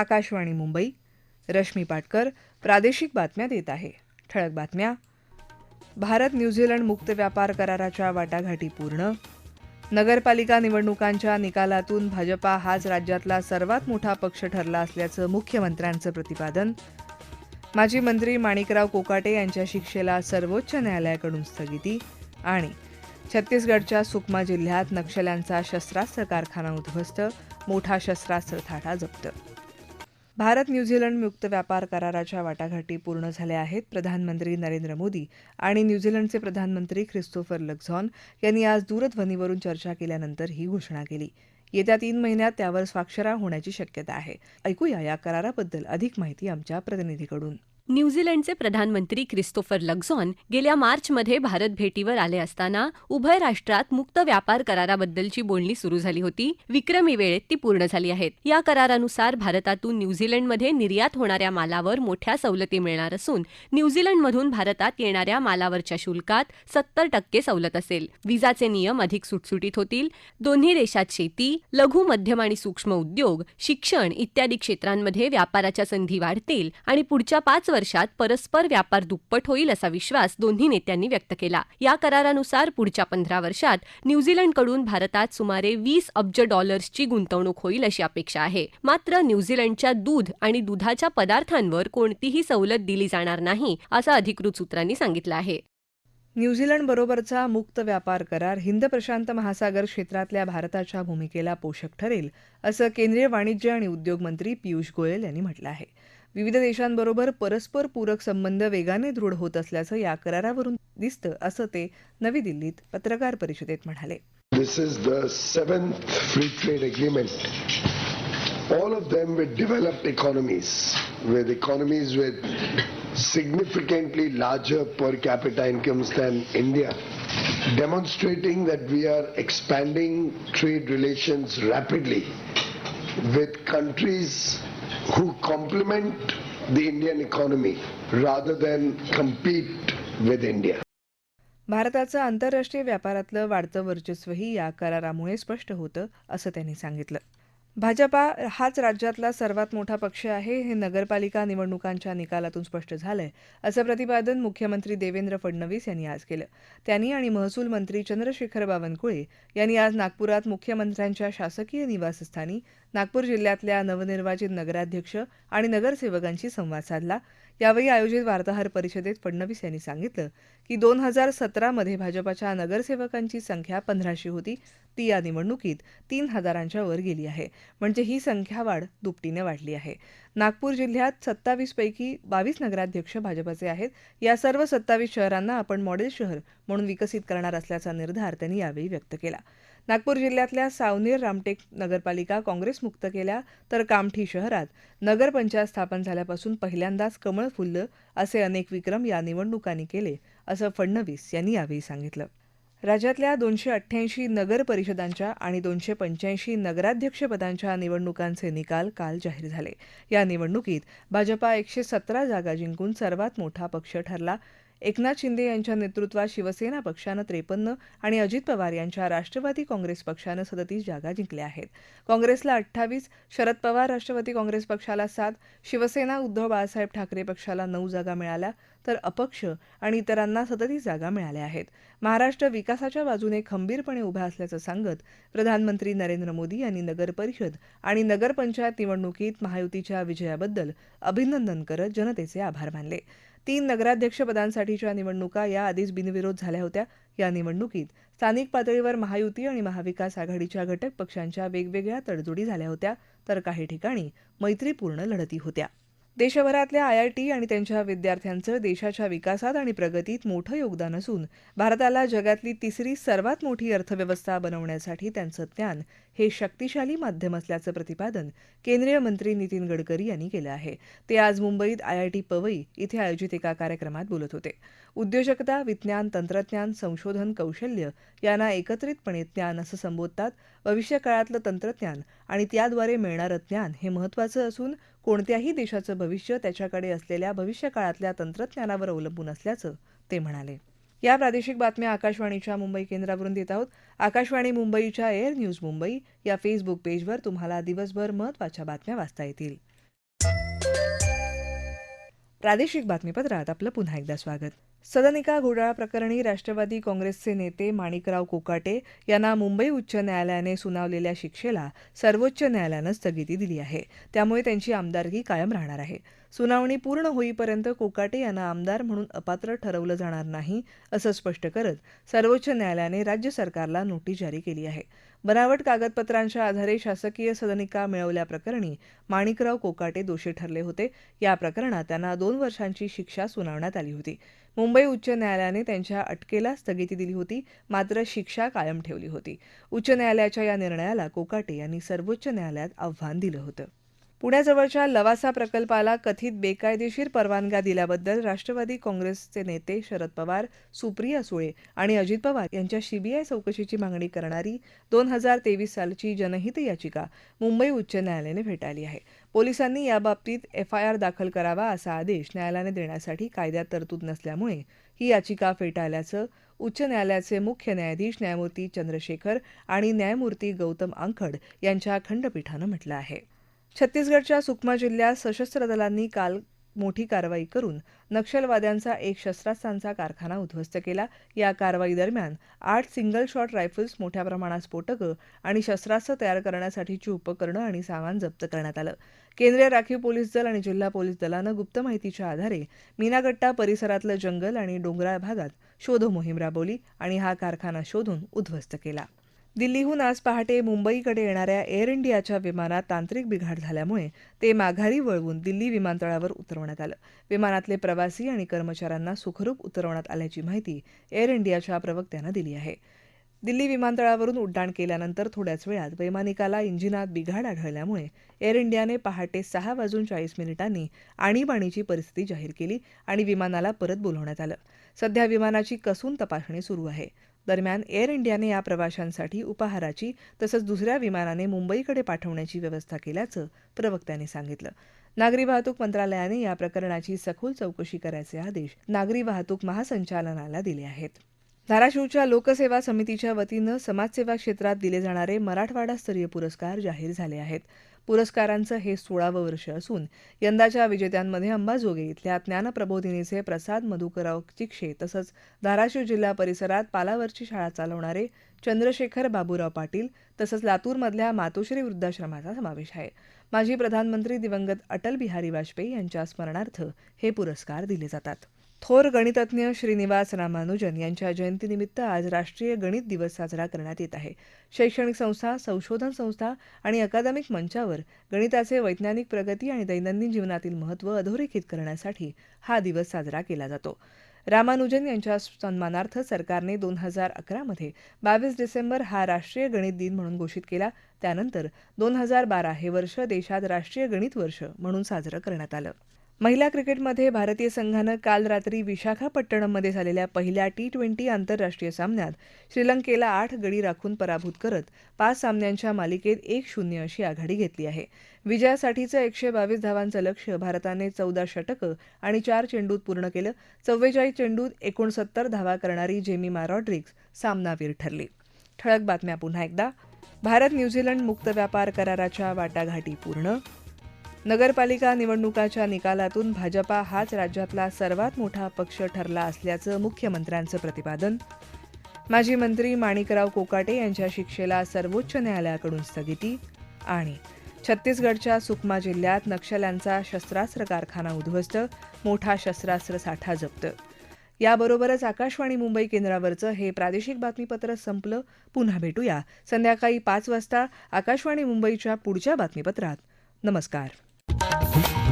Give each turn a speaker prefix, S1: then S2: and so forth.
S1: आकाशवाणी मुंबई रश्मी पाटकर प्रादेशिक बातम्या देत आहे ठळक बातम्या भारत न्यूझीलंड मुक्त व्यापार कराराच्या वाटाघाटी पूर्ण नगरपालिका निवडणुकांच्या निकालातून भाजपा हाच राज्यातला सर्वात मोठा पक्ष ठरला असल्याचं मुख्यमंत्र्यांचं प्रतिपादन माजी मंत्री माणिकराव कोकाटे यांच्या शिक्षेला सर्वोच्च न्यायालयाकडून स्थगिती आणि छत्तीसगडच्या सुकमा जिल्ह्यात नक्षल्यांचा शस्त्रास्त्र कारखाना उद्ध्वस्त मोठा शस्त्रास्त्र थाटा जप्त भारत न्यूझीलंड मुक्त व्यापार कराराच्या वाटाघाटी पूर्ण झाल्या आहेत प्रधानमंत्री नरेंद्र मोदी आणि न्यूझीलंडचे प्रधानमंत्री ख्रिस्तोफर लक्झॉन यांनी आज दूरध्वनीवरून चर्चा केल्यानंतर ही घोषणा केली येत्या तीन महिन्यात त्यावर स्वाक्षरा होण्याची शक्यता आहे ऐकूया या कराराबद्दल अधिक माहिती आमच्या प्रतिनिधीकडून न्यूझीलंडचे प्रधानमंत्री क्रिस्तोफर लग्झॉन गेल्या मार्चमध्ये भारत भेटीवर आले असताना उभय राष्ट्रात मुक्त व्यापार कराराबद्दलची बोलणी सुरू झाली होती विक्रमी वेळेत ती पूर्ण झाली आहेत या करारानुसार भारतातून न्यूझीलंडमध्ये निर्यात होणाऱ्या मालावर मोठ्या सवलती मिळणार असून न्यूझीलंडमधून भारतात येणाऱ्या मालावरच्या शुल्कात सत्तर टक्के सवलत असेल विजाचे नियम अधिक सुटसुटीत होतील दोन्ही देशात शेती लघु मध्यम आणि सूक्ष्म उद्योग शिक्षण इत्यादी क्षेत्रांमध्ये व्यापाराच्या संधी वाढतील आणि पुढच्या पाच वर्षात परस्पर व्यापार दुप्पट होईल असा विश्वास दोन्ही नेत्यांनी व्यक्त केला या करारानुसार पुढच्या पंधरा वर्षात न्यूझीलंडकडून भारतात सुमारे वीस अब्ज डॉलर्सची गुंतवणूक होईल अशी अपेक्षा आहे मात्र न्यूझीलंडच्या दूध आणि दुधाच्या पदार्थांवर कोणतीही सवलत दिली जाणार नाही असं अधिकृत सूत्रांनी सांगितलं आहे न्यूझीलंड बरोबरचा मुक्त व्यापार करार हिंद प्रशांत महासागर क्षेत्रातल्या भारताच्या भूमिकेला पोषक ठरेल असं केंद्रीय वाणिज्य आणि उद्योग मंत्री पियुष गोयल यांनी म्हटलं आहे विविध देशांबरोबर परस्पर पूरक संबंध वेगाने दृढ होत असल्याचं या करारावरून दिसतं असं ते नवी दिल्लीत पत्रकार परिषदेत म्हणाले this is the free trade agreement all of with developed economies with economies with significantly larger for capita incomes than India demonstrating that we are expanding trade relation rapidly with countries who complement the Indian economy rather than compete with India. भारताचं आंतरराष्ट्रीय व्यापारातलं वाढतं वर्चस्वही या करारामुळे स्पष्ट होतं असं त्यांनी सांगितलं भाजपा हाच राज्यातला सर्वात मोठा पक्ष आहे हे नगरपालिका निवडणुकांच्या निकालातून स्पष्ट झालंय असं प्रतिपादन मुख्यमंत्री देवेंद्र फडणवीस यांनी आज केलं त्यांनी आणि महसूल मंत्री चंद्रशेखर बावनकुळे यांनी आज नागपुरात मुख्यमंत्र्यांच्या शासकीय निवासस्थानी नागपूर जिल्ह्यातल्या नवनिर्वाचित नगराध्यक्ष आणि नगरसेवकांशी संवाद साधला यावेळी आयोजित वार्ताहर परिषदेत फडणवीस यांनी सांगितलं की दोन हजार सतरामध्ये भाजपाच्या नगरसेवकांची संख्या पंधराशे होती ती या निवडणुकीत तीन हजारांच्या वर गेली आहे म्हणजे ही संख्या वाढ दुपटीने वाढली आहे नागपूर जिल्ह्यात सत्तावीसपैकी बावीस नगराध्यक्ष भाजपाचे आहेत या सर्व सत्तावीस शहरांना आपण मॉडेल शहर म्हणून विकसित करणार असल्याचा निर्धार त्यांनी यावेळी व्यक्त केला नागपूर जिल्ह्यातल्या सावनेर रामटेक नगरपालिका काँग्रेसमुक्त केल्या तर कामठी शहरात नगरपंचायत स्थापन झाल्यापासून पहिल्यांदाच कमळ फुललं असे अनेक विक्रम या निवडणुकांनी केले असं फडणवीस यांनी यावेळी सांगितलं राज्यातल्या दोनशे अठ्ठ्याऐंशी नगर परिषदांच्या आणि दोनशे पंच्याऐंशी नगराध्यक्षपदांच्या निवडणुकांचे निकाल काल जाहीर झाले या निवडणुकीत भाजपा एकशे सतरा जागा जिंकून सर्वात मोठा पक्ष ठरला एकनाथ शिंदे यांच्या नेतृत्वात शिवसेना पक्षानं त्रेपन्न आणि अजित पवार यांच्या राष्ट्रवादी काँग्रेस पक्षानं सदतीस जागा जिंकल्या आहेत काँग्रेसला अठ्ठावीस शरद पवार राष्ट्रवादी काँग्रेस पक्षाला सात शिवसेना उद्धव बाळासाहेब ठाकरे पक्षाला नऊ जागा मिळाल्या तर अपक्ष आणि इतरांना सदतीस जागा मिळाल्या आहेत महाराष्ट्र विकासाच्या बाजूने खंबीरपणे उभा असल्याचं सांगत प्रधानमंत्री नरेंद्र मोदी यांनी नगरपरिषद आणि नगरपंचायत निवडणुकीत महायुतीच्या विजयाबद्दल अभिनंदन करत जनतेचे आभार मानले तीन नगराध्यक्षपदांसाठीच्या निवडणुका याआधीच बिनविरोध झाल्या होत्या या निवडणुकीत स्थानिक पातळीवर महायुती आणि महाविकास आघाडीच्या घटक पक्षांच्या वेगवेगळ्या तडजोडी झाल्या होत्या तर काही ठिकाणी मैत्रीपूर्ण लढती होत्या देशभरातल्या टी आणि त्यांच्या विद्यार्थ्यांचं देशाच्या विकासात आणि प्रगतीत मोठं योगदान असून भारताला जगातली तिसरी सर्वात मोठी अर्थव्यवस्था बनवण्यासाठी त्यांचं ज्ञान हे शक्तिशाली माध्यम असल्याचं प्रतिपादन केंद्रीय मंत्री नितीन गडकरी यांनी केलं आहे ते आज मुंबईत आयआयटी पवई इथे आयोजित एका कार्यक्रमात बोलत होते उद्योजकता विज्ञान तंत्रज्ञान संशोधन कौशल्य यांना एकत्रितपणे ज्ञान असं संबोधतात भविष्यकाळातलं तंत्रज्ञान आणि त्याद्वारे मिळणारं ज्ञान हे महत्वाचं असून कोणत्याही देशाचं भविष्य त्याच्याकडे असलेल्या भविष्यकाळातल्या तंत्रज्ञानावर अवलंबून असल्याचं ते म्हणाले या प्रादेशिक बातम्या आकाशवाणीच्या मुंबई केंद्रावरून देत आहोत आकाशवाणी मुंबईच्या एअर न्यूज मुंबई या फेसबुक पेजवर तुम्हाला दिवसभर महत्वाच्या बातम्या वाचता येतील प्रादेशिक बातमीपत्रात आपलं पुन्हा एकदा स्वागत सदनिका घोटाळा प्रकरणी राष्ट्रवादी काँग्रेसचे नेते माणिकराव कोकाटे यांना मुंबई उच्च न्यायालयाने सुनावलेल्या शिक्षेला सर्वोच्च न्यायालयानं स्थगिती दिली आहे त्यामुळे त्यांची आमदारकी कायम राहणार आहे सुनावणी पूर्ण होईपर्यंत कोकाटे यांना आमदार म्हणून अपात्र ठरवलं जाणार नाही असं स्पष्ट करत सर्वोच्च न्यायालयाने राज्य सरकारला नोटीस जारी केली आहे बनावट कागदपत्रांच्या आधारे शासकीय सदनिका मिळवल्याप्रकरणी माणिकराव कोकाटे दोषी ठरले होते या प्रकरणात त्यांना दोन वर्षांची शिक्षा सुनावण्यात आली होती मुंबई उच्च न्यायालयाने त्यांच्या अटकेला स्थगिती दिली होती मात्र शिक्षा कायम ठेवली होती उच्च न्यायालयाच्या या निर्णयाला कोकाटे यांनी सर्वोच्च न्यायालयात आव्हान दिलं होतं पुण्याजवळच्या लवासा प्रकल्पाला कथित बेकायदेशीर परवानगा दिल्याबद्दल राष्ट्रवादी काँग्रेसचे नेते शरद पवार सुप्रिया सुळे आणि अजित पवार यांच्या सीबीआय चौकशीची मागणी करणारी दोन हजार तेवीस सालची जनहित याचिका मुंबई उच्च न्यायालयाने फेटाळली आहे पोलिसांनी याबाबतीत एफआयआर दाखल करावा असा आदेश न्यायालयाने देण्यासाठी कायद्यात तरतूद नसल्यामुळे ही याचिका फेटाळल्याचं उच्च न्यायालयाचे मुख्य न्यायाधीश न्यायमूर्ती चंद्रशेखर आणि न्यायमूर्ती गौतम आंखड यांच्या खंडपीठानं म्हटलं आहे छत्तीसगडच्या सुकमा जिल्ह्यात सशस्त्र दलांनी काल मोठी कारवाई करून नक्षलवाद्यांचा एक शस्त्रास्त्रांचा कारखाना उद्ध्वस्त केला या कारवाई दरम्यान आठ सिंगल शॉट रायफल्स मोठ्या प्रमाणात स्फोटकं आणि शस्त्रास्त्र तयार करण्यासाठीची उपकरणं आणि सामान जप्त करण्यात आलं केंद्रीय राखीव पोलीस दल आणि जिल्हा पोलीस दलानं गुप्त माहितीच्या आधारे मीनागट्टा परिसरातलं जंगल आणि डोंगराळ भागात शोध मोहीम राबवली आणि हा कारखाना शोधून उद्ध्वस्त केला दिल्लीहून आज पहाटे मुंबईकडे येणाऱ्या एअर इंडियाच्या विमानात तांत्रिक बिघाड झाल्यामुळे ते माघारी वळवून दिल्ली विमानतळावर उतरवण्यात आलं विमानातले प्रवासी आणि कर्मचाऱ्यांना सुखरूप उतरवण्यात आल्याची माहिती एअर इंडियाच्या प्रवक्त्यानं दिली आहे दिल्ली विमानतळावरून उड्डाण केल्यानंतर थोड्याच वेळात वैमानिकाला इंजिनात बिघाड आढळल्यामुळे एअर इंडियाने पहाटे सहा वाजून चाळीस मिनिटांनी आणीबाणीची परिस्थिती जाहीर केली आणि विमानाला परत बोलवण्यात आलं सध्या विमानाची कसून तपासणी सुरू आहे दरम्यान एअर इंडियाने या प्रवाशांसाठी उपाहाराची तसंच दुसऱ्या विमानाने मुंबईकडे पाठवण्याची व्यवस्था केल्याचं प्रवक्त्यांनी सांगितलं नागरी वाहतूक मंत्रालयाने या प्रकरणाची सखोल चौकशी करायचे आदेश नागरी वाहतूक महासंचालनाला दिले आहेत धाराशिवच्या लोकसेवा समितीच्या वतीनं समाजसेवा क्षेत्रात दिले जाणारे मराठवाडा स्तरीय पुरस्कार जाहीर झाले आहेत पुरस्कारांचं हे सोळावं वर्ष असून यंदाच्या विजेत्यांमध्ये अंबाजोगे इथल्या ज्ञानप्रबोधिनीचे प्रसाद मधुकरराव चिक्षे तसंच धाराशिव जिल्हा परिसरात पालावरची शाळा चालवणारे चंद्रशेखर बाबूराव पाटील तसंच लातूरमधल्या मातोश्री वृद्धाश्रमाचा समावेश आहे माजी प्रधानमंत्री दिवंगत अटल बिहारी वाजपेयी यांच्या स्मरणार्थ हे पुरस्कार दिले जातात थोर गणितज्ञ श्रीनिवास रामानुजन यांच्या जयंतीनिमित्त आज राष्ट्रीय गणित दिवस साजरा करण्यात येत आहे शैक्षणिक संस्था संशोधन संस्था आणि अकादमिक मंचावर गणिताचे वैज्ञानिक प्रगती आणि दैनंदिन जीवनातील महत्त्व अधोरेखित करण्यासाठी हा दिवस साजरा केला जातो रामानुजन यांच्या सन्मानार्थ सरकारने दोन हजार अकरामध्ये बावीस डिसेंबर हा राष्ट्रीय गणित दिन म्हणून घोषित केला त्यानंतर दोन हजार बारा हे वर्ष देशात राष्ट्रीय गणित वर्ष म्हणून साजरं करण्यात आलं महिला क्रिकेटमध्ये भारतीय संघानं काल रात्री विशाखापट्टणममध्ये झालेल्या पहिल्या टी ट्वेंटी आंतरराष्ट्रीय सामन्यात श्रीलंकेला आठ गडी राखून पराभूत करत पाच सामन्यांच्या मालिकेत एक शून्य अशी आघाडी घेतली आहे विजयासाठीचं एकशे बावीस धावांचं लक्ष भारताने चौदा षटकं आणि चार चेंडूत पूर्ण केलं चव्वेचाळीस चेंडूत एकोणसत्तर धावा करणारी जेमी मारॉड्रिक्स सामनावीर ठरली ठळक बातम्या पुन्हा एकदा भारत न्यूझीलंड मुक्त व्यापार कराराच्या वाटाघाटी पूर्ण नगरपालिका निवडणुकाच्या निकालातून भाजपा हाच राज्यातला सर्वात मोठा पक्ष ठरला असल्याचं मुख्यमंत्र्यांचं प्रतिपादन माजी मंत्री माणिकराव कोकाटे यांच्या शिक्षेला सर्वोच्च न्यायालयाकडून स्थगिती आणि छत्तीसगडच्या सुकमा जिल्ह्यात नक्षल्यांचा शस्त्रास्त्र कारखाना उद्ध्वस्त मोठा शस्त्रास्त्र साठा जप्त याबरोबरच आकाशवाणी मुंबई केंद्रावरचं हे प्रादेशिक बातमीपत्र संपलं पुन्हा भेटूया संध्याकाळी पाच वाजता आकाशवाणी मुंबईच्या पुढच्या बातमीपत्रात नमस्कार